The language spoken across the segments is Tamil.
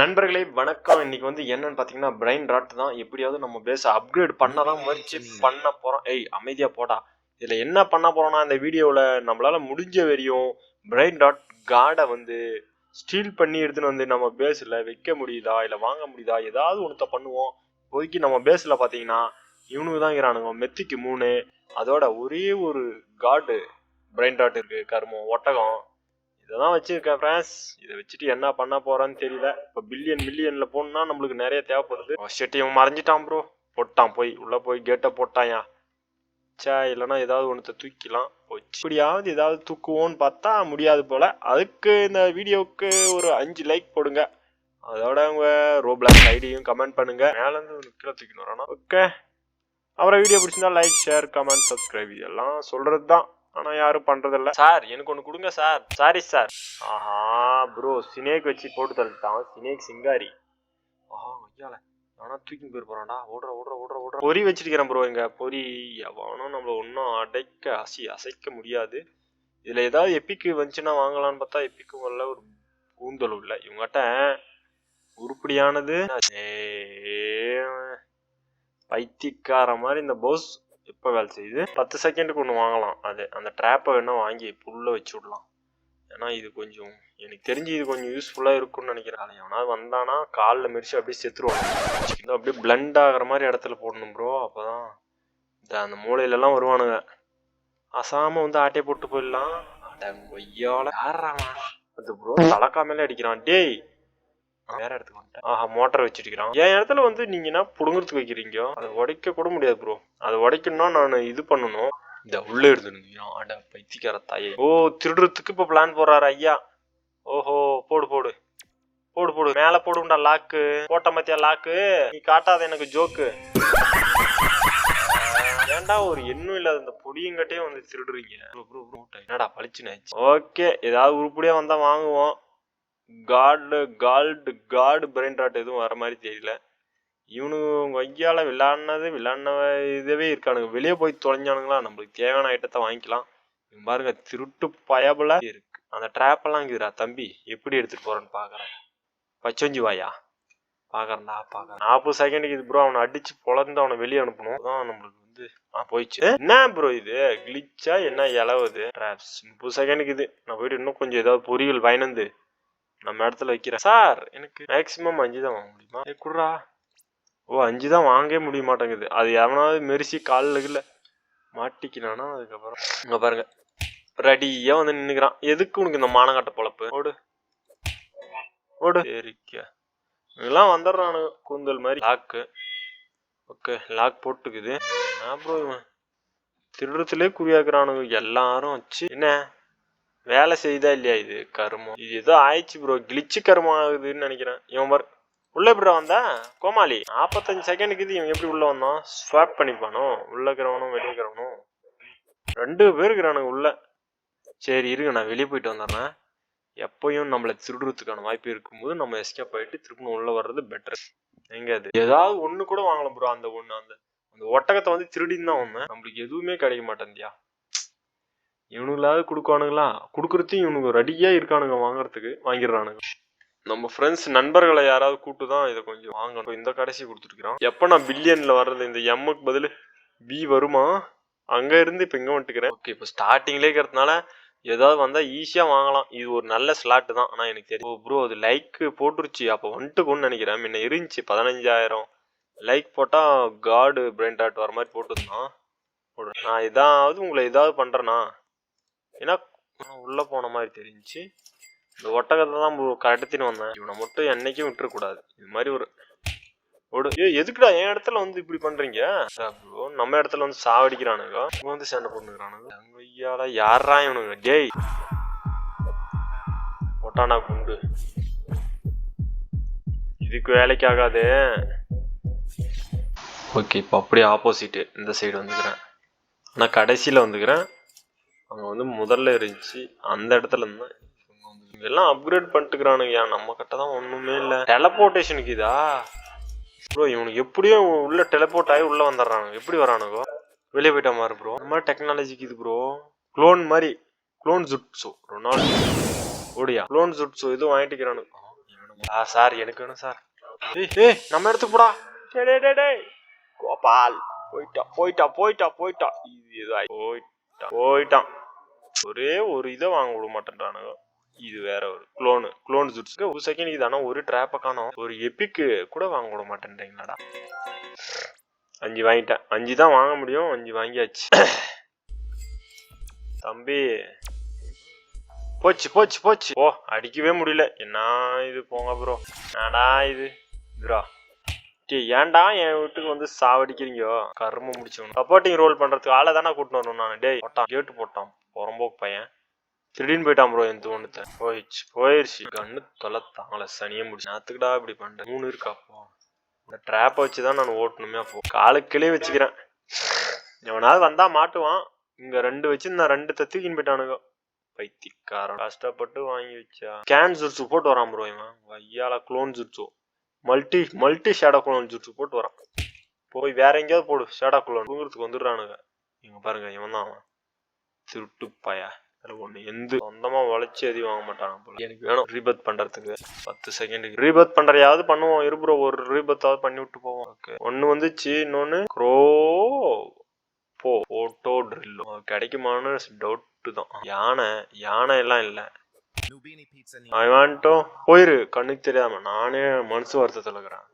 நண்பர்களே வணக்கம். இன்னைக்கு வந்து என்னன்னு பாத்தீங்கன்னா பிரைன் ராட் தான். எப்படியாவது நம்ம பேச அப்கிரேட் பண்ணதான் முயற்சி பண்ண. போறோம். ஏய் அமைதியா போடா. இதுல என்ன பண்ண போறோம்னா இந்த வீடியோவில் நம்மளால முடிஞ்ச வரையும் பிரைன் ராட் கார்டை வந்து ஸ்டீல் பண்ணி எடுத்துன்னு வந்து நம்ம பேஸில் வைக்க முடியுதா இல்லை வாங்க முடியுதா ஏதாவது ஒன்றத்தை பண்ணுவோம். இப்போதைக்கு நம்ம பேஸில் பார்த்தீங்கன்னா இவனுக்கு தான் இருக்கிறானுங்க மெத்திக்கு மூணு. அதோட ஒரே ஒரு கார்டு பிரைன் ராட் இருக்கு. கருமம் ஒட்டகம். இதெல்லாம் வச்சிருக்கேன் ஃப்ரெண்ட்ஸ் இதை வச்சுட்டு என்ன பண்ண போறேன்னு தெரியல. இப்போ பில்லியன் மில்லியன்ல போகணும்னா நம்மளுக்கு நிறைய தேவைப்படுது. Oh ஷெட்டி இவன் மறைஞ்சிட்டான் ப்ரோ போட்டான் போய். உள்ள போய் கேட்டை போட்டாயா? சே இல்லைன்னா ஏதாவது ஒன்றத்தை தூக்கிலாம் போச்சு. இப்படியாவது ஏதாவது தூக்குவோன்னு பார்த்தா முடியாது போல. அதுக்கு இந்த வீடியோவுக்கு ஒரு அஞ்சு லைக் போடுங்க. அதோட உங்க ரோப்ளாக் ஐடியும் கமெண்ட் பண்ணுங்க. மேலேருந்து ஒரு கீழே தூக்கினு வரணும் ஓகே அப்புறம் வீடியோ பிடிச்சிருந்தா லைக் ஷேர் கமெண்ட் சப்ஸ்கிரைப் இதெல்லாம் சொல்றது தான் ஆனா யாரும் பண்றதில்ல. சார் எனக்கு ஒன்று கொடுங்க சார். Sorry sir. ஆஹா ப்ரோ சினேக் வச்சு போட்டு தள்ளிட்டான். சினேக் சிங்காரி. ஆஹா ஐயால. ஆனா தூக்கி போயிரு போறான்டா ஓடுற ஓடுற ஓடுற ஓடுற. பொறி வச்சிருக்கிறேன் ப்ரோ இங்க. பொறி எவனும் நம்மள ஒன்றும் அடைக்க அசி அசைக்க முடியாது. இதுல ஏதாவது எப்பிக்கு வந்துச்சுன்னா வாங்கலாம்னு பார்த்தா எப்பிக்கும் வரல ஒரு கூந்தலும் இல்லை இவங்ககிட்ட உருப்படியானது. பைத்தியக்கார மாதிரி இந்த போஸ் எப்போ வேலை செய்யுது. பத்து செகண்டுக்கு ஒன்று வாங்கலாம். அது அந்த ட்ராப்பை வேணால் வாங்கி புல்ல வச்சு விடலாம். ஏன்னா இது கொஞ்சம் எனக்கு தெரிஞ்சு இது கொஞ்சம் யூஸ்ஃபுல்லாக இருக்கும்னு நினைக்கிறேன். எவனாவது வந்தானா காலில் மிரிச்சு அப்படியே செத்துருவாங்க இது அப்படியே பிளண்ட் ஆகிற மாதிரி இடத்துல போடணும் ப்ரோ அப்போதான் இந்த அந்த மூலையிலலாம் வருவானுங்க. அசாம வந்து ஆட்டையை போட்டு போயிடலாம். அட கொய்யால யாராமா அது ப்ரோ தலக்காமலே அடிக்கிறான். டேய் வேற இடத்துக்கு வந்துட்டேன். ஆஹா மோட்டர் வச்சிருக்கிறான். என் இடத்துல வந்து நீங்க என்ன புடுங்குறதுக்கு வைக்கிறீங்க? அதை உடைக்க கூட முடியாது ப்ரோ அதை உடைக்கணும்னா நான் இது பண்ணணும். இந்த உள்ள எடுத்துருந்தீங்க அட பைத்தியக்கார தாயே. ஓ திருடுறதுக்கு இப்ப பிளான் போடுறாரு ஐயா. ஓஹோ போடு போடு. போடு போடு. மேல போடுண்டா லாக்கு போட்ட மத்தியா லாக்கு நீ காட்டாத எனக்கு ஜோக்கு ஏன்டா ஒரு எண்ணும் இல்லாத இந்த பொடியங்கட்டே வந்து திருடுறீங்க? என்னடா பளிச்சுன்னு ஓகே ஏதாவது உருப்படியா வந்தா வாங்குவோம். Card gold card brain rot எதுவும் வர மாதிரி தெரியல. இவனுங்க ஐயால விளாட்னது விளாட்ன இதுவே இருக்கானுங்க. வெளியே போய் தொலைஞ்சானுங்களா? நம்மளுக்கு தேவையான ஐட்டத்தை வாங்கிக்கலாம். பாருங்க திருட்டு பயபல இருக்கு. அந்த ட்ராப்பெல்லாம் இருக்குதுடா தம்பி. எப்படி எடுத்துட்டு போறேன்னு பாக்குறேன். பச்சோஞ்சி வாயா பாக்குறேன்டா பாக்குறேன். நாற்பது செகண்டுக்கு இது ப்ரோ அவனை அடிச்சு பொழந்து அவனை வெளியே அனுப்பணும். அதான் நம்மளுக்கு வந்து ஆ போயிடுச்சு. என்ன ப்ரோ இது? கிளிச்சா என்ன இலவுது ட்ராப்ஸ் முப்பது செகண்டுக்கு இது. நான் போயிட்டு இன்னும் கொஞ்சம் ஏதாவது பொரியல் பயணந்து நம்ம இடத்துல வைக்கிறேன். சார் எனக்கு மேக்ஸிமம் அஞ்சு தான் வாங்க முடியுமா? குடுறா. ஓ அஞ்சு தான் வாங்கவே முடிய மாட்டேங்குது. அது எவனாவது மெரிசி காலில் இல்லை மாட்டிக்கினானா அதுக்கப்புறம். இங்கே பாருங்க. ரெடியாக வந்து நின்னுக்கிறான். எதுக்கு உனக்கு இந்த மானங்காட்ட பொழப்பு? ஓடு. ஓடு. சரிக்கா இதெல்லாம் வந்துடுறானு கூந்தல் மாதிரி. லாக்கு ஓகே லாக் போட்டுக்குது. அப்புறம் ப்ரோ இவன்? குறியாக்குறானுங்க. எல்லாரும் வச்சு என்ன? வேலை செய்தா இல்லையா இது கருமம்? இது ஏதோ ஆயிடுச்சு ப்ரோ கிளிச்சு கருமம் ஆகுதுன்னு நினைக்கிறேன். இவன் பாரு. உள்ள எப்படி வந்தா? கோமாளி. நாற்பத்தஞ்சு செகண்டுக்கு இது இவன் எப்படி உள்ள வந்தான்? ஸ்வாப் பண்ணிப்பானோ? உள்ள இருக்கிறவனும் வெளியே இருக்கிறவனும். ரெண்டு பேர் இருக்கிறானுங்க உள்ள. சரி இருங்க. நான் வெளியே போயிட்டு வந்துடுறேன். எப்பயும் நம்மளை திருடுறதுக்கான வாய்ப்பு இருக்கும்போது நம்ம எஸ்கேப் ஆயிட்டு திருப்பணும் உள்ளே வர்றது பெட்டர் எங்க அது? ஏதாவது ஒன்று கூட வாங்கலாம் ப்ரோ அந்த ஒன்று அந்த அந்த ஒட்டகத்தை வந்து திருடின்னு தான் வந்தேன் நம்மளுக்கு எதுவுமே கிடைக்க மாட்டேந்தியா இவனுங்களாவது கொடுக்கானுங்களா கொடுக்குறதையும் இவனுங்க ரெடியாக இருக்கானுங்க வாங்குறதுக்கு வாங்கிடுறானுங்க. நம்ம ஃப்ரெண்ட்ஸ் நண்பர்களை யாராவது கூட்டு தான் இதை கொஞ்சம் வாங்கணும். இந்த கடைசி கொடுத்துருக்குறான் எப்போ நான் பில்லியனில் வர்றது? இந்த எம்முக்கு பதில் பி வருமா? அங்கே இருந்து இப்போ இங்கே வந்துட்டுக்கிறேன் ஓகே இப்போ ஸ்டார்டிங்லேயே இருக்கிறதுனால ஏதாவது வந்தால் ஈஸியாக வாங்கலாம். இது ஒரு நல்ல ஸ்லாட்டு தான். ஆனால் எனக்கு தெரியும். ப்ரோ அது லைக் போட்டுருச்சு. அப்போ வந்துட்டுக்கும்னு நினைக்கிறேன். முன்ன இருந்துச்சு. பதினஞ்சாயிரம். லைக் போட்டால் காடு பிரெயின் டாட் வர மாதிரி போட்டுருந்தான். நான் ஏதாவது உங்களை ஏதாவது பண்ணுறேண்ணா ஏன்னா உள்ளே போன மாதிரி தெரிஞ்சு இந்த ஒட்டகத்தை தான் கடத்தின்னு வந்தேன். இவனை மட்டும் என்னைக்கும் விட்டுறக்கூடாது. இது மாதிரி ஒரு ஒரு ஏ எதுக்குடா என் இடத்துல வந்து இப்படி பண்றீங்க? ப்ரோ நம்ம இடத்துல வந்து சாவடிக்கிறானுங்க. இவன் வந்து சண்டை போட்டுக்கிறானுங்க. ஐயால யாரா இவனுங்க? டேய்! ஒட்டானா குண்டு. இதுக்கு வேலைக்கு ஆகாதே. ஓகே இப்போ அப்படியே ஆப்போசிட்டு இந்த சைடு வந்துக்கிறேன். நான் கடைசியில் வந்துக்கிறேன். அங்கே வந்து முதல்ல இருந்துச்சு. அந்த இடத்துல இருந்து எல்லாம் அப்கிரேட் பண்ணிட்டுக்கிறானுங்க நம்ம கிட்ட தான் ஒன்றுமே இல்லை. டெலபோர்டேஷனுக்கு இதா? ப்ரோ இவனுக்கு எப்படியும் உள்ள டெலபோர்ட் ஆகி உள்ளே வந்துடுறானுங்க எப்படி வரானுங்க? வெளியே போயிட்ட மாதிரி ப்ரோ இந்த மாதிரி டெக்னாலஜிக்கு இது ப்ரோ க்ளோன் மாதிரி. Clone ஜுட்ஸோ Ronaldo. ஓடியா? க்ளோன் ஜுட்ஸோ இதுவும் வாங்கிட்டுக்கிறானுங்க ஆ சார் எனக்கு வேணும் சார். ஏய் நம்ம இடத்துக்கு போடா. டேய் டே டேய் கோபால். போயிட்டா போயிட்டா போயிட்டா போயிட்டா. இது இதாய் போயிட்டா போயிட்டான் போயிட்டான். ஒரே ஒரு இதை வாங்க விட மாட்டேன்றானுங்க. இது வேற ஒரு குளோனு குளோன் ஜுட்ஸ்க்கு ஒரு செகண்ட் இது ஆனா ஒரு ட்ராப்பை ஒரு எப்பிக்கு கூட வாங்க விட மாட்டேன்றீங்களாடா. அஞ்சு வாங்கிட்டேன். அஞ்சு தான் வாங்க முடியும். அஞ்சு வாங்கியாச்சு. தம்பி. போச்சு போச்சு போச்சு. ஓ அடிக்கவே முடியல. என்ன இது போங்க ப்ரோ என்னடா இது? இதுரா டே ஏன்டா என் வீட்டுக்கு வந்து சாவடிக்கிறீங்க? கரும முடிச்சவனு. சப்போர்ட்டிங் ரோல் பண்றதுக்கு ஆளை தானே கூட்டிட்டு வரணும் நான். டேய் போட்டான். கேட்டு போட்டான். புறம்போக்கு பையன். திடீர்னு போயிட்டான் ப்ரோ என் தோணுத்த போயிடுச்சு. போயிடுச்சு கண்ணு தொலைத்தாங்கள சனியே முடிச்சு. நாத்துக்குடா இப்படி பண்றேன் மூணு இருக்காப்போ இந்த ட்ராப்பை வச்சு தான் நான் ஓட்டணுமே அப்போ காலுக்கிளே வச்சுக்கிறேன். எவனாவது வந்தா மாட்டுவான். இங்க ரெண்டு வச்சு நான் ரெண்டு தூக்கின்னு போயிட்டானுங்க. பைத்திக்காரன் கஷ்டப்பட்டு வாங்கி வச்சா. கேன் ஜுட்ஸு போட்டு வரான் ப்ரோ இவன். வையால குளோன் ஜுட்ஸு மல்டி மல்டி ஷேடோ குளோன் ஜுட்ஸு போட்டு வரான் போய் வேற எங்கேயாவது போடு ஷேடோ குளோன் தூங்குறதுக்கு வந்துடுறானுங்க. இங்க பாருங்க இவன் தான் அவன். திருட்டு பைய அதில் ஒன்று எந்த சொந்தமாக உழைச்சி எதையும் வாங்க மாட்டாங்க போல. எனக்கு வேணும் ரீபத் பண்ணுறதுக்கு பத்து செகண்டுக்கு ரீபத் பண்ணுறையாவது பண்ணுவோம். இரு ப்ரோ ஒரு ரீபத்தாவது பண்ணி விட்டு போவோம். ஓகே ஒன்று வந்துச்சு இன்னொன்று க்ரோ போ ஃபோட்டோ ட்ரில்லு கிடைக்குமான்னு டவுட்டு தான். யானை யானை எல்லாம் இல்லை. அவன்ட்டும் போயிரு கண்ணுக்கு தெரியாம. நானே மனசு வருத்தத்தில் இருக்கிறேன்.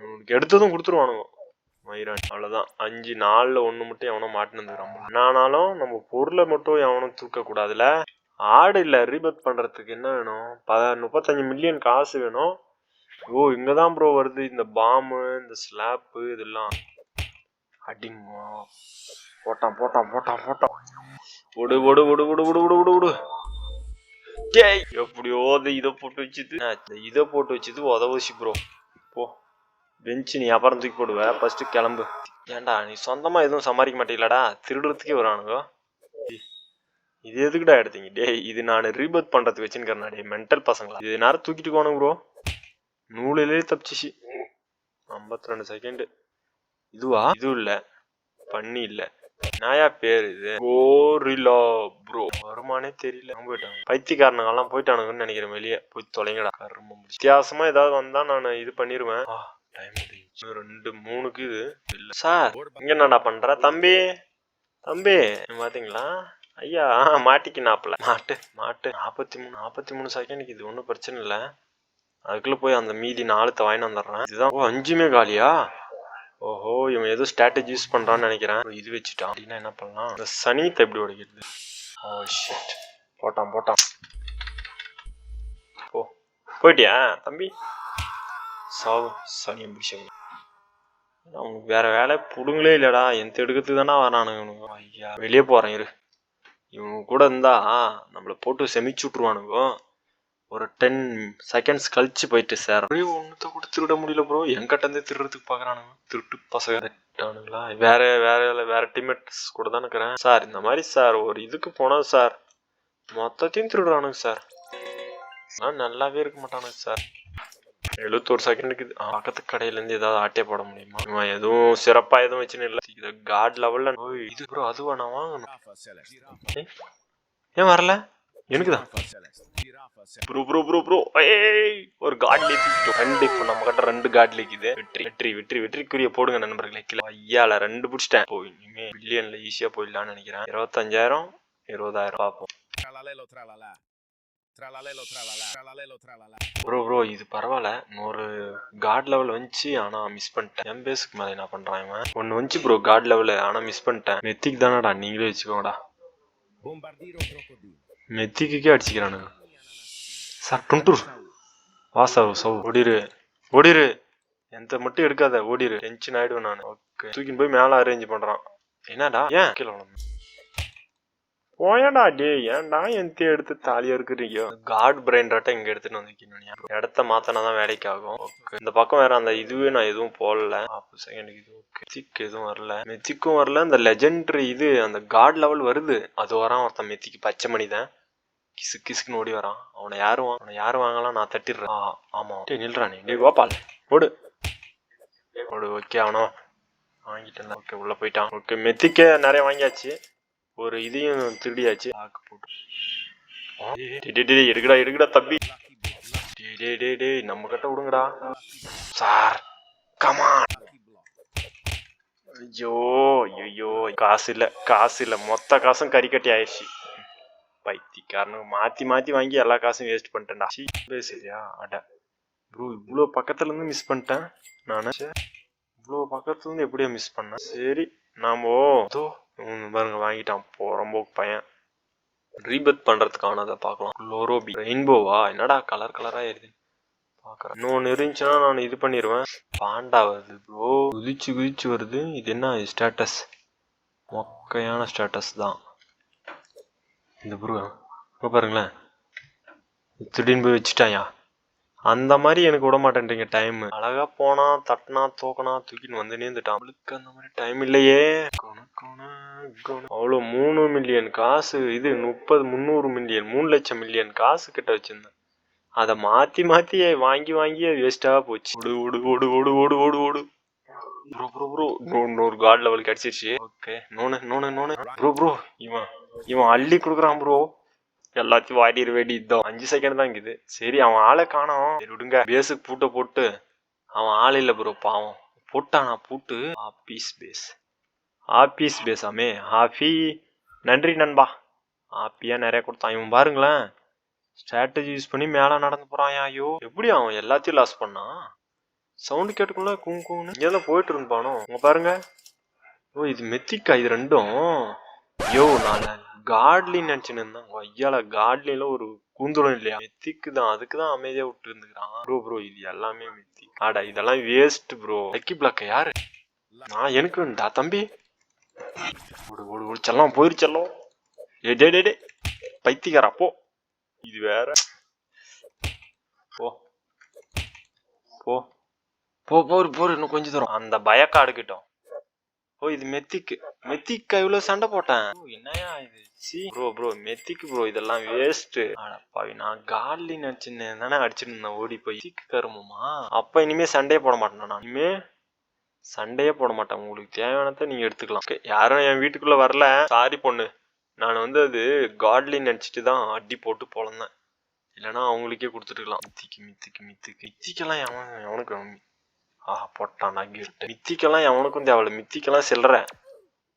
உனக்கு எடுத்ததும் கொடுத்துருவானுங்க. மயிரான் அவ்வளோதான் அஞ்சு நாளில் ஒன்று மட்டும் எவனும் மாட்டினதுக்குறான் என்னானாலும் நம்ம பொருளை மட்டும் எவனும் தூக்கக்கூடாதுல. ஆடு இல்லை ரீபத் பண்ணுறதுக்கு என்ன வேணும்? ப முப்பத்தஞ்சு மில்லியன் காசு வேணும். ஓ இங்கே தான் ப்ரோ வருது. இந்த பாம்பு இந்த ஸ்லாப்பு இதெல்லாம். அடிங்கோ போட்டான் போட்டான் போட்டான் போட்டான். விடு விடு விடு விடு விடு விடு விடு விடு டேய் எப்படியோ இந்த இதை போட்டு வச்சுது இதை போட்டு வச்சுது உதவுச்சு ப்ரோ போ. பெஞ்சு நீ அப்புறம் தூக்கி போடுவ ஃபர்ஸ்ட் கிளம்பு. ஏன்டா நீ சொந்தமாக எதுவும் சம்பாதிக்க மாட்டீங்களாடா? திருடுறதுக்கே வரானுங்க இது எதுக்குடா எடுத்தீங்க? டேய் இது நான் ரீபத் பண்ணுறதுக்கு வச்சுன்னு டே மென்டல் பசங்களா. இது நேரம் தூக்கிட்டு போனோம் ப்ரோ நூலிலே தப்பிச்சிச்சு ஐம்பத்தி ரெண்டு செகண்டு இதுவா? இதுவும் இல்லை. பண்ணி இல்லை. நாயா பேர் இது? கோரிலா ப்ரோ வருமானே தெரியல. அவங்க போயிட்டாங்க பைத்தியக்காரனுங்கெல்லாம் போயிட்டானுங்கன்னு நினைக்கிறேன் வெளியே. போய் தொலைங்கடா. கரும வித்தியாசமா ஏதாவது வந்தா நான் இது பண்ணிருவேன். டைம் ரெண்டு மூணுக்கு இது. இல்ல. சார் இங்க என்னடா பண்ற? தம்பி. தம்பி பாத்தீங்களா? ஐயா மாட்டிக்கு மாட்டிக்கினாப்ல மாட்டு மாட்டு. நாற்பத்தி மூணு நாற்பத்தி மூணு செகண்டுக்கு இது ஒன்றும் பிரச்சனை இல்லை. அதுக்குள்ள போய் அந்த மீதி நாலுத்த வாங்கிட்டு வந்துடுறேன். இதுதான். ஓ அஞ்சுமே காலியா? ஓஹோ இவன் ஏதோ ஸ்ட்ராட்டஜி யூஸ் பண்ணுறான்னு நினைக்கிறேன். இது வச்சுட்டான். அப்படின்னா என்ன பண்ணலாம்? இந்த சனித்தை எப்படி உடைக்கிறது? ஓ ஷிட் போட்டான் போட்டான். போ. போயிட்டியா தம்பி? சாவு சனியை பிடிச்சவங்க அவனுக்கு வேற வேலை புடுங்களே இல்லடா. எந்த எடுக்கிறதுக்கு தானே வரானுங்க இவனுங்க. ஐயா வெளியே போகிறேன் இரு. இவனுங்க கூட இருந்தா நம்மளை போட்டு செமிச்சு விட்ருவானுங்க ஒரு டென் செகண்ட்ஸ் கழிச்சு போயிட்டு சார் ஒன்றுத்த கூட திருட முடியல ப்ரோ என்கிட்ட இருந்தே திருடுறதுக்கு பார்க்குறானுங்க திருட்டு பசங்க. திட்டானுங்களா வேற வேற வேற டீம்மேட்ஸ் கூட தான் இருக்கிறேன். சார் இந்த மாதிரி சார் ஒரு இதுக்கு போனோம் சார் மொத்தத்தையும் திருடுறானுங்க சார் நான் நல்லாவே இருக்க மாட்டானுங்க சார் எழுபத்தோரு செகண்டுக்கு பக்கத்து கடையில இருந்து ஏதாவது ஆட்டே போட முடியுமா? இவன் எதுவும் சிறப்பா எதுவும் வச்சுன்னு இல்லை. இது காட் லெவல்ல இது ப்ரோ அதுவா நான் வாங்கணும்? ஏன் வரல? எனக்கு தான் Giraffa Celeste. Giraffa bro bro bro bro ஏய் ஒரு காட் லேத்திட்டோம் ரெண்டு இப்போ நம்ம கிட்ட ரெண்டு காட் லேக்குது வெற்றி வெற்றி வெற்றி வெற்றிக்குரிய போடுங்க நண்பர்களே. கிலோ ஐயால ரெண்டு பிடிச்சிட்டேன். போய் இனிமே பில்லியன்ல ஈஸியா போயிடலாம்னு நினைக்கிறேன். இருபத்தஞ்சாயிரம் இருபதாயிரம். பார்ப்போம் Tralalelo tralala. Tralalelo tralala. Tralalelo tralala. Bro bro இது பரவாயில்ல. ஒரு காட் லெவல் வந்துச்சு ஆனா மிஸ் பண்ணிட்டேன். என் பேஸுக்கு மேலே என்ன பண்றான் இவன்? ஒன்னு வந்துச்சு ப்ரோ காட் லெவல் ஆனா மிஸ் பண்ணிட்டேன். மெத்திக்கு தானடா நீங்களே வச்சுக்கோங்கடா. மெத்திக்குக்கே அடிச்சுக்கிறானுங்க சார் டுண்டூர் வா சார் சோ ஓடிரு ஓடிரு எந்த மட்டும் எடுக்காத ஓடிரு டென்ஷன் ஆயிடுவேன் நான் ஓகே தூக்கின்னு போய் மேல அரேஞ்ச் பண்றான் என்னடா ஏன் கீழே போயடா டே ஏன்டா எந்த எடுத்து தாலியா இருக்கிறீங்க காட் பிரெயின் ராட்டை இங்க எடுத்துட்டு வந்துக்கணும் இடத்த மாத்தினா தான் வேலைக்கு ஆகும் இந்த பக்கம் வேற அந்த இதுவே நான் எதுவும் போடல செகண்டுக்கு இது மெத்திக் எதுவும் வரல மெத்திக்கும் வரல இந்த லெஜெண்டரி இது அந்த காட் லெவல் வருது அது வரான் ஒருத்தன் மெத்திக்கு பச்சை மணிதான் கிசு கிசுக்குன்னு ஓடி வரான். அவனை யாரும் அவனை யாரும் வாங்கலாம் நான் தட்டிடுறேன். ஆமா. டேய் நில்றா நீ. டேய் கோபால் ஓடு ஓடு ஓகே அவனா வாங்கிட்டேன் ஓகே உள்ள போயிட்டான். ஓகே மெத்திக்கே நிறைய வாங்கியாச்சு. ஒரு இதையும் திருடியாச்சு. ஆக்கு போட்டு. டேய், டேய், எடுக்கடா எடுக்கடா boy. டேய் டேய் டேய் டேய் நம்ம கிட்ட விடுங்கடா. Sir come on. ஐயோ ஐயோ காசு இல்ல காசு இல்ல. மொத்த காசும் கறிக்கட்டி ஆயிடுச்சு. பைத்தியக்காரனுங்க மாற்றி மாற்றி வாங்கி எல்லா காசும் வேஸ்ட் பண்ணிட்டேன்டா சீ, சரியா அட ப்ரோ இவ்வளோ பக்கத்துலேருந்து மிஸ் பண்ணிட்டேன். நான் இவ்வளோ பக்கத்துலேருந்து எப்படியோ எப்படியா மிஸ் பண்ணேன் சரி நாம் இதோ பாருங்க வாங்கிட்டான். போறம்போக்கு பையன். ரீபத் பண்றதுக்கானதை பார்க்கலாம். குளோரோபி ரெயின்போவா என்னடா கலர் கலராக ஏறுது? பார்க்குறேன். இன்னொன்று இருந்துச்சுன்னா நான் இது பண்ணிடுவேன் பாண்டா வருது ப்ரோ குதிச்சு குதிச்சு வருது. இது என்ன ஸ்டேட்டஸ் மொக்கையான ஸ்டேட்டஸ் தான். இந்த ப்ரோ இப்போ பாருங்களேன். திடீர்னு போய் வச்சுட்டாயா? அந்த மாதிரி எனக்கு விட மாட்டேன்றீங்க டைம் அழகா போனா தட்டினா தோக்கனா தூக்கின்னு வந்து நேர்ந்துட்டான் அவளுக்கு அந்த மாதிரி டைம் இல்லையே. அவ்வளோ மூணு மில்லியன் காசு. இது முப்பது முந்நூறு மில்லியன் மூணு லட்சம் மில்லியன் காசு கிட்ட வச்சிருந்தேன். அதை மாத்தி மாத்தி வாங்கி வாங்கி வேஸ்டா போச்சு. ஓடு ஓடு ஓடு ஓடு ஓடு ஓடு ஓடு. Bro bro bro. நூறு காட் லெவல் கிடைச்சிருச்சு. ஓகே நோனு நோனு நோனு. Bro bro. இவன். இவன் அள்ளி கொடுக்குறான் ப்ரோ எல்லாத்தையும் வாடிற வேண்டி இதோ அஞ்சு செகண்ட் தான் இருக்குது சரி அவன் ஆளை காணோம். சரி விடுங்க. பேஸுக்கு பூட்டை போட்டு அவன் ஆள் இல்லை ப்ரோ பாவம். போட்டானா பூட்டு. ஆபீஸ் பேஸ் ஆபீஸ் பேஸாமே ஹாஃபி நன்றி நண்பா. ஹாப்பியா நிறைய கொடுத்தான். இவன் பாருங்களேன். ஸ்ட்ராட்டஜி யூஸ் பண்ணி மேலே நடந்து போறான் ஐயோ. எப்படி அவன் எல்லாத்தையும் லாஸ் பண்ணான் சவுண்டு கேட்டுக்குள்ள கூங் இங்கே தான் போயிட்டு இருந்தானோ அவங்க பாருங்க. ஓ இது மெத்திக்கா இது ரெண்டும். ஐயோ நான் காட்லின்னு நினச்சின்னு இருந்தேன் ஐயால காட்லில ஒரு கூந்தலும் இல்லையா? மெத்திக்கு தான் அதுக்கு தான் அமைதியா விட்டு இருந்துக்கிறான் ப்ரோ ப்ரோ இது எல்லாமே மெத்தி. ஆடா இதெல்லாம் வேஸ்ட் ப்ரோ லக்கி பிளாக்க யாரு? நான் எனக்கு வேண்டா தம்பி. ஓடு ஓடு ஓடு. செல்லம் போயிருச்செல்லாம் ஏ டே டே டே பைத்தியக்காரா போ. இது வேற. போ. போ. போ போரு போரு. இன்னும் கொஞ்சம் தூரம். அந்த பயக்காடு கிட்டோம் ஓ இது மெத்திக்கு. மெத்திக்கு இவ்வளவு சண்டை போட்டேன். ஓ, என்னயா இது? சி. ப்ரோ ப்ரோ மெத்திக்கு ப்ரோ இதெல்லாம் வேஸ்ட் அடப்பாவி நான் காலி நினைச்சுன்னு தானே அடிச்சுட்டு இருந்தேன் ஓடி போய். மெத்திக்கு கருமமா? அப்ப இனிமே சண்டையே போட மாட்டேன் நான். இனிமே சண்டையே போட மாட்டேன். உங்களுக்கு தேவையானதை நீங்க எடுத்துக்கலாம். யாரும் என் வீட்டுக்குள்ள வரல. சாரி பொண்ணு. நான் வந்து அது காட்லி நினச்சிட்டு தான் அடி போட்டு பொழந்தேன். இல்லைன்னா அவங்களுக்கே கொடுத்துட்டுக்கலாம். மித்திக்கு மித்திக்கு மித்திக்கு. மித்திக்கெல்லாம் எவன் எவனுக்கு ஆஹா போட்டான் கிஃப்ட் மித்திக்கெல்லாம் எவனுக்கும் தேவையில்ல. மித்திக்கெல்லாம் செல்ற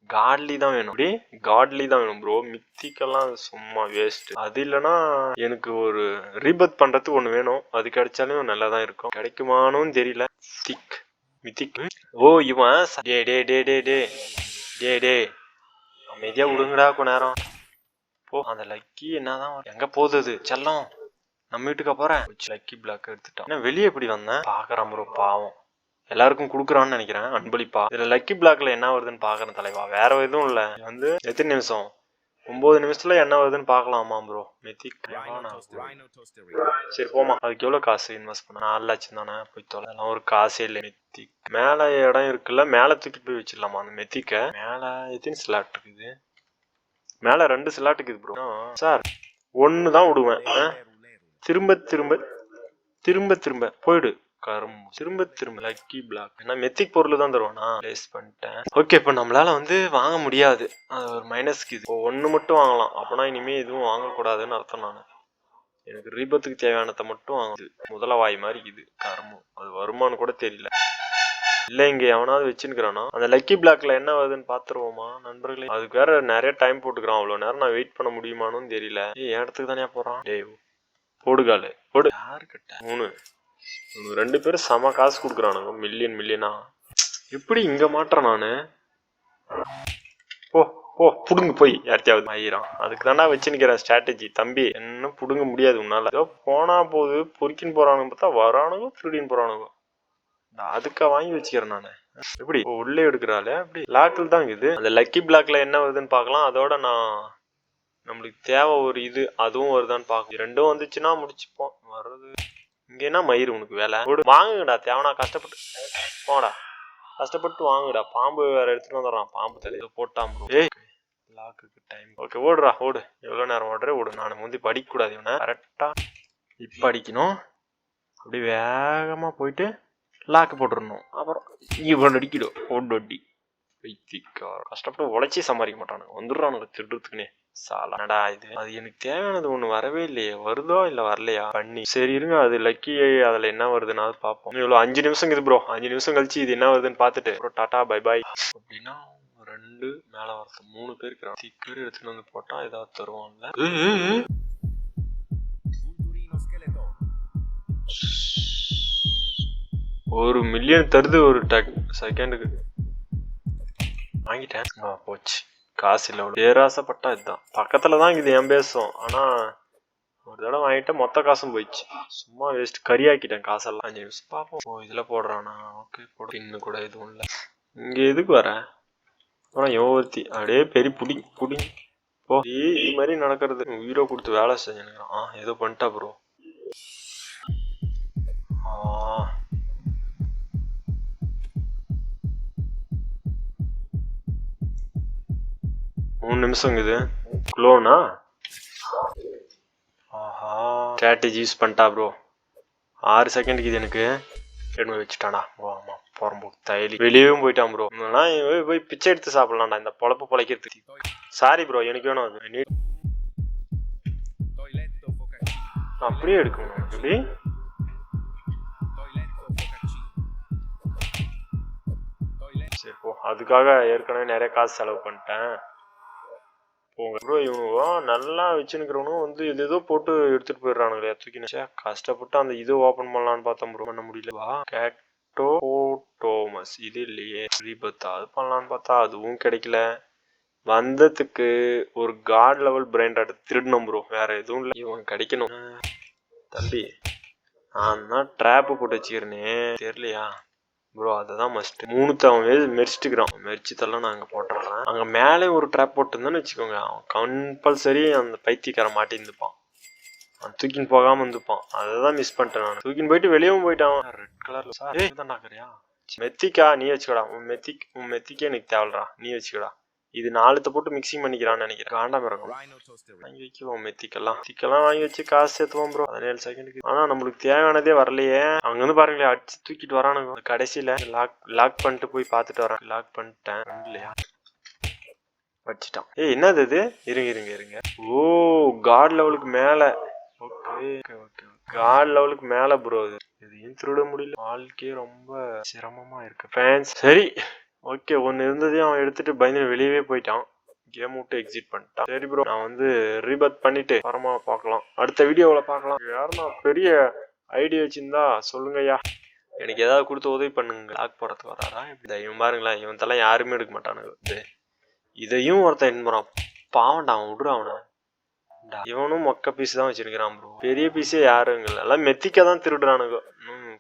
காட்லி தான் வேணும். அப்படி காட்லி தான் வேணும் ப்ரோ மித்திக்கெல்லாம் சும்மா வேஸ்ட் அது இல்லைன்னா எனக்கு ஒரு ரீபத் பண்றதுக்கு ஒன்று வேணும். அது கிடைச்சாலும் நல்லா தான் இருக்கும். கிடைக்குமானும் தெரியல. திக் மித்திக். ஓ இவன் டே டே டே டே டே டே டே அமைதியாக விடுங்கடா கொஞ்ச நேரம். போ. அந்த லக்கி என்னதான் எங்க போகுது அது? செல்லம். நம்ம வீட்டுக்கு போறேன். லக்கி பிளாக் எடுத்துட்டான். வெளியே எப்படி வந்தேன்? பாக்குறான் ப்ரோ பாவம். எல்லாருக்கும் குடுக்குறான்னு நினைக்கிறேன். அன்பளிப்பா. இதுல லக்கி பிளாக்ல என்ன வருதுன்னு பாக்குறேன் தலைவா. வேற எதுவும் இல்ல. வந்து எத்தனை நிமிஷம்? ஒன்பது நிமிஷத்துல என்ன வருதுன்னு பாக்கலாமா ப்ரோ மெத்திக் toastery. சரி போமா அதுக்கு எவ்வளவு காசு இன்வெஸ்ட் பண்ண? நாலு லட்சம் தானே. போய் தொலை. அதெல்லாம் ஒரு காசே இல்லை மெத்திக் மேல இடம் இருக்குல்ல மேல தூக்கி போய் வச்சிடலாமா அந்த மெத்திக்க மேல எத்தனை ஸ்லாட் இருக்குது? மேல ரெண்டு ஸ்லாட் இருக்குது ப்ரோ சார் ஒன்னு தான் விடுவேன். திரும்ப திரும்ப திரும்ப திரும்ப. போயிடு. கரும் திரும்ப திரும்ப. லக்கி பிளாக் ஏன்னா மெத்திக் பொருள் தான் தருவானா பிளேஸ் பண்ணிட்டேன். ஓகே இப்போ நம்மளால வந்து வாங்க முடியாது. அது ஒரு மைனஸ்க்கு இது. ஒன்று மட்டும் வாங்கலாம். அப்போனா இனிமேல் எதுவும் வாங்கக்கூடாதுன்னு அர்த்தம் நான். எனக்கு ரீபத்துக்கு தேவையானதை மட்டும் வாங்குது முதல வாய் மாதிரி இது. கருமம் அது வருமானு கூட தெரியல. இல்லை இங்கே எவனாவது வச்சுருக்கிறானா? அந்த லக்கி பிளாக்ல என்ன வருதுன்னு பார்த்துருவோமா? நண்பர்களே அதுக்கு வேற நிறைய டைம் போட்டுக்கிறான். அவ்வளோ நேரம் நான் வெயிட் பண்ண முடியுமான்னு தெரியல. ஏன் என் இடத்துக்கு தானே போகிறான் டேய் போடுகாலு போடு யாரு கிட்ட மூணு. ரெண்டு பேரும் செம காசு கொடுக்குறானுங்க. மில்லியன் மில்லியனா எப்படி இங்க மாட்டேன் நானு? ஓ ஓ புடுங்க போய். யார்த்தையாவது ஆயிரம் அதுக்கு தானே நிற்கிறேன் ஸ்ட்ராட்டஜி தம்பி என்ன புடுங்க முடியாது உன்னால. ஏதோ போனா போது பொறுக்கின்னு போறானுங்க பார்த்தா வரானுங்க திருடின்னு போறானுங்க. அதுக்க அதுக்கா வாங்கி வச்சுக்கிறேன் நானு. எப்படி? உள்ளே எடுக்கிறாள் அப்படி. லாக்கில் தான் இருக்குது. அந்த லக்கி பிளாக்ல என்ன வருதுன்னு பார்க்கலாம். அதோட நான் நம்மளுக்கு தேவை ஒரு இது அதுவும் வருதான்னு பார்க்க ரெண்டும் வந்துச்சுன்னா முடிச்சுப்போம். வர்றது இங்க என்ன மயிர் உனக்கு வேலை. வாங்குங்கடா தேவனா கஷ்டப்பட்டு. போங்கடா. கஷ்டப்பட்டு வாங்குடா பாம்பு வேற எடுத்துட்டு வந்துடுறான். பாம்பு தலை. இதை போட்டான் bro. ஏய். லாக்குக்கு டைம் ஓகே ஓடுறா ஓடு. எவ்வளோ நேரம் ஓடுற? ஓடு. நான் முந்தி படிக்கக்கூடாது இவனை. கரெக்டா இப்போ அடிக்கணும். அப்படி வேகமா போயிட்டு லாக்கு போட்டுடணும் அப்புறம் இவன் அடிக்கிடும். ஓடு அடி வைத்திக்கார கஷ்டப்பட்டு உழைச்சி சம்பாதிக்க மாட்டானுங்க. வந்துடுறானுங்க. திருடுறதுக்குனே சாலாடா இது? அது எனக்கு தேவையானது ஒண்ணு வரவே இல்லையே. வருதோ இல்ல வரலையா? பண்ணி. சரி இருங்க. அது லக்கி அதுல என்ன வருதுன்னு பார்ப்போம் இவ்வளவு அஞ்சு நிமிஷம் இது ப்ரோ அஞ்சு நிமிஷம் கழிச்சு இது என்ன வருதுன்னு பார்த்துட்டு ப்ரோ டாட்டா பை பை அப்படின்னா ரெண்டு மேல வரது மூணு பேர் இருக்கிறோம் ஸ்டிக்கர் எடுத்துட்டு வந்து போட்டா ஏதாவது தருவான்ல. ஒரு மில்லியன் தருது ஒரு டக் செகண்டுக்கு வாங்கிட்டேன். போச்சு. காசு இல்லை அவ்வளோ பேராசைப்பட்டா இதுதான் பக்கத்துல தான் இது என் பேசும். ஆனா ஒரு தடவை வாங்கிட்டு மொத்த காசும் போயிடுச்சு. சும்மா வேஸ்ட் கறியாக்கிட்டேன் காசெல்லாம். அஞ்சு நிமிஷம் பார்ப்போம் ஓ இதுல போடுறானா? ஓகே போடு. இன்னும் கூட எதுவும் இல்லை. இங்க எதுக்கு வர? ஆனால் யோவர்த்தி அப்படியே பெரிய புடி புடி. ஓ ஏய், இது மாதிரி நடக்கிறது. உயிரை கொடுத்து வேலை செஞ்சுனுக்குறான் ஆ ஏதோ பண்ணிட்டா ப்ரோ மூணு நிமிஷம் இது க்ளோனா ஆஹா ஸ்ட்ராட்டஜி யூஸ் பண்ணிட்டா ப்ரோ ஆறு செகண்டுக்கு இது எனக்கு எடுமை வச்சுட்டானா ஓ ஆமா போகிறம்போக்கு தைலி வெளியவும் போயிட்டான் ப்ரோ போய் போய் பிச்சை எடுத்து சாப்பிட்லாம்டா இந்த பொழப்பு பொழைக்கிறதுக்கு சாரி ப்ரோ எனக்கு வேணும் அது நீ அப்படியே எடுக்கணும் எப்படி சரி போ அதுக்காக ஏற்கனவே நிறைய காசு செலவு பண்ணிட்டேன் ப்ரோ இவனுவோ நல்லா வச்சுருக்கிறவனும் வந்து இது ஏதோ போட்டு எடுத்துட்டு போயிடுறானுங்களே தூக்கி கஷ்டப்பட்டு அந்த இது ஓபன் பண்ணலான்னு பார்த்தோம் ப்ரோ பண்ண முடியலவா கேட்டோ டோமஸ் இது இல்லையே. ரீபத்தா அது பண்ணலான்னு பார்த்தா அதுவும் கிடைக்கல. வந்ததுக்கு ஒரு காட் லெவல் பிரைண்ட் திருடணும் ப்ரோ வேற எதுவும் இல்லை. இவன் கிடைக்கணும். தம்பி நான் தான் ட்ராப்பு போட்டு வச்சுக்கிறேனே தெரியலையா? ப்ரோ அதுதான் மஸ்ட் மூணுத்த அவன் மெரிச்சிட்டுக்கிறான். மெரிச்சதெல்லாம் நான் அங்கே போட்டுறேன் அங்கே மேலே ஒரு ட்ராப் போட்டுருந்தான்னு வச்சுக்கோங்க. அவன் கம்பல்சரி அந்த பைத்தியக்காரன் மாட்டியிருந்துப்பான் அவன் தூக்கின்னு போகாமல் இருந்துப்பான். அதை தான் மிஸ் பண்ணிட்டேன் நான். தூக்கின்னு போயிட்டு வெளியவும் போயிட்டான் ரெட் கலரில் சார் தான் நாக்கறியா மெத்திக்கா நீ வச்சுக்கடா. உன் மெத்திக் உன் மெத்திக்கே எனக்கு தேவலடா நீ வச்சுக்கடா. இது நாலுத்த போட்டு மிக்சிங் பண்ணிக்கிறான்னு நினைக்கிறேன். காண்டாம இருக்கும். வாங்கி வைக்குவோம் மெத்திக்கெல்லாம். மெத்திக்கெல்லாம் வாங்கி வச்சு காசு சேர்த்துவோம் ப்ரோ பதினேழு செகண்டுக்கு ஆனா நம்மளுக்கு தேவையானதே வரலையே. அங்க வந்து பாருங்களேன் அடிச்சு தூக்கிட்டு வரானுங்க. கடைசியில லாக் லாக் பண்ணிட்டு போய் பார்த்துட்டு வரேன். லாக் பண்ணிட்டேன். இல்லையா வச்சிட்டான். ஏய் என்னது இது? இருங்க இருங்க இருங்க. ஓ காட் லெவலுக்கு மேல. ஓகே ஓகே ஓகே காட் லெவலுக்கு மேல ப்ரோ இது. எதையும் திருட முடியல. வாழ்க்கையே ரொம்ப சிரமமா இருக்கு ஃபேன்ஸ் சரி. ஓகே ஒன்று இருந்ததையும் அவன் எடுத்துட்டு பயந்து வெளியவே போயிட்டான். கேம் விட்டு எக்ஸிட் பண்ணிட்டான். சரி ப்ரோ நான் வந்து ரீபத் பண்ணிட்டு வரமா பார்க்கலாம். அடுத்த வீடியோவில் பார்க்கலாம். யாருன்னா பெரிய ஐடியா வச்சுருந்தா சொல்லுங்கய்யா எனக்கு ஏதாவது கொடுத்து உதவி பண்ணுங்க. லாக் போடுறதுக்கு வராதா இப்படி இவன் பாருங்களேன் இவன் தலை யாருமே எடுக்க மாட்டானுங்க. இதையும் ஒருத்தன் என்பறான் பாவண்டா அவன் விடுற அவனை. இவனும் மொக்க பீஸ் தான் வச்சிருக்கிறான் ப்ரோ பெரிய பீஸே யாரும் இல்லை எல்லாம் மெத்திக்க தான் திருடுறானுங்க.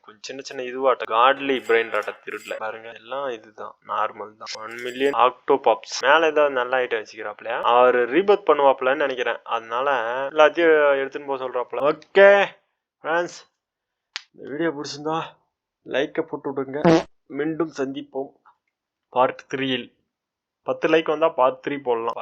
கொஞ்சம் சின்ன சின்ன இதுவாட்ட காட்லி பிரெயின் டாட்டா திருடல. பாருங்க எல்லாம் இதுதான். நார்மல் தான். ஒன் மில்லியன் ஆக்டோ பாப்ஸ் மேல ஏதாவது நல்ல ஐட்டம் வச்சுக்கிறாப்ல. அவர் ரீபத் பண்ணுவாப்லன்னு நினைக்கிறேன். அதனால எல்லாத்தையும் எடுத்துன்னு போக சொல்றாப்ல. ஓகே ஃப்ரெண்ட்ஸ் இந்த வீடியோ பிடிச்சிருந்தா லைக்கை போட்டு விடுங்க. மீண்டும் சந்திப்போம். பார்ட் த்ரீயில் பத்து லைக் வந்தா பார்ட் த்ரீ போடலாம்.